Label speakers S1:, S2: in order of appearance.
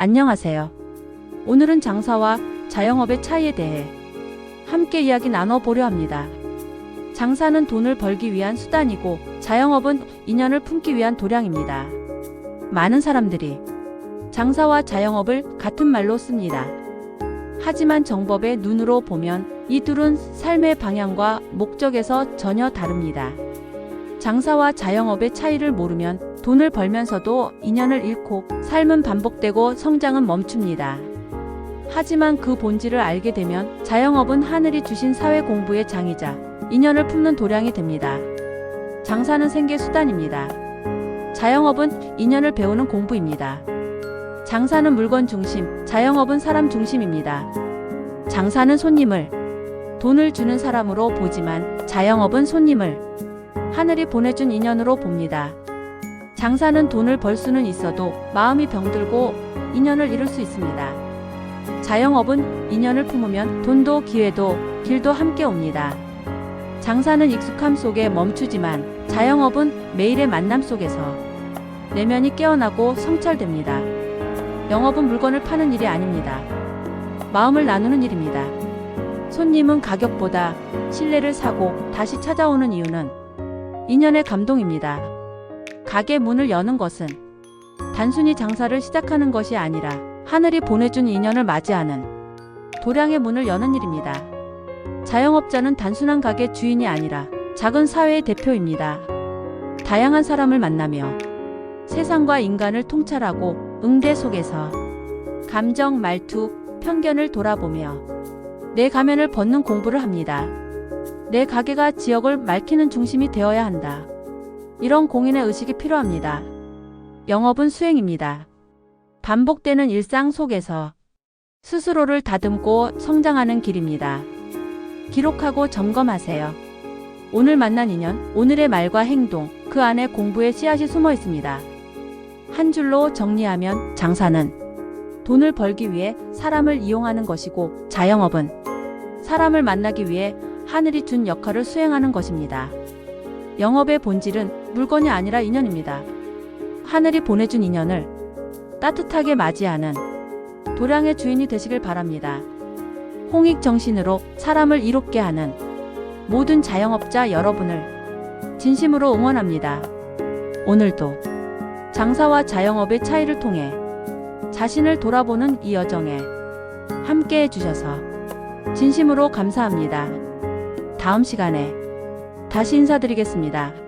S1: 안녕하세요. 오늘은 장사와 자영업의 차이에 대해 함께 이야기 나눠보려 합니다. 장사는 돈을 벌기 위한 수단이고 자영업은 인연을 품기 위한 도량입니다. 많은 사람들이 장사와 자영업을 같은 말로 씁니다. 하지만 정법의 눈으로 보면 이 둘은 삶의 방향과 목적에서 전혀 다릅니다. 장사와 자영업의 차이를 모르면 돈을 벌면서도 인연을 잃고 삶은 반복되고 성장은 멈춥니다. 하지만 그 본질을 알게 되면 자영업은 하늘이 주신 사회 공부의 장이자 인연을 품는 도량이 됩니다. 장사는 생계 수단입니다. 자영업은 인연을 배우는 공부입니다. 장사는 물건 중심, 자영업은 사람 중심입니다. 장사는 손님을 돈을 주는 사람으로 보지만 자영업은 손님을 하늘이 보내준 인연으로 봅니다. 장사는 돈을 벌 수는 있어도 마음이 병들고 인연을 잃을 수 있습니다. 자영업은 인연을 품으면 돈도 기회도 길도 함께 옵니다. 장사는 익숙함 속에 멈추지만 자영업은 매일의 만남 속에서 내면이 깨어나고 성찰됩니다. 영업은 물건을 파는 일이 아닙니다. 마음을 나누는 일입니다. 손님은 가격보다 신뢰를 사고 다시 찾아오는 이유는 인연의 감동입니다. 가게 문을 여는 것은 단순히 장사를 시작하는 것이 아니라 하늘이 보내준 인연을 맞이하는 도량의 문을 여는 일입니다. 자영업자는 단순한 가게 주인이 아니라 작은 사회의 대표입니다. 다양한 사람을 만나며 세상과 인간을 통찰하고 응대 속에서 감정, 말투, 편견을 돌아보며 내 가면을 벗는 공부를 합니다. 내 가게가 지역을 밝히는 중심이 되어야 한다. 이런 공인의 의식이 필요합니다. 영업은 수행입니다. 반복되는 일상 속에서 스스로를 다듬고 성장하는 길입니다. 기록하고 점검하세요. 오늘 만난 인연, 오늘의 말과 행동, 그 안에 공부의 씨앗이 숨어 있습니다. 한 줄로 정리하면 장사는 돈을 벌기 위해 사람을 이용하는 것이고 자영업은 사람을 만나기 위해 하늘이 준 역할을 수행하는 것입니다. 영업의 본질은 물건이 아니라 인연입니다. 하늘이 보내준 인연을 따뜻하게 맞이하는 도량의 주인이 되시길 바랍니다. 홍익 정신으로 사람을 이롭게 하는 모든 자영업자 여러분을 진심으로 응원합니다. 오늘도 장사와 자영업의 차이를 통해 자신을 돌아보는 이 여정에 함께 해주셔서 진심으로 감사합니다. 다음 시간에 다시 인사드리겠습니다.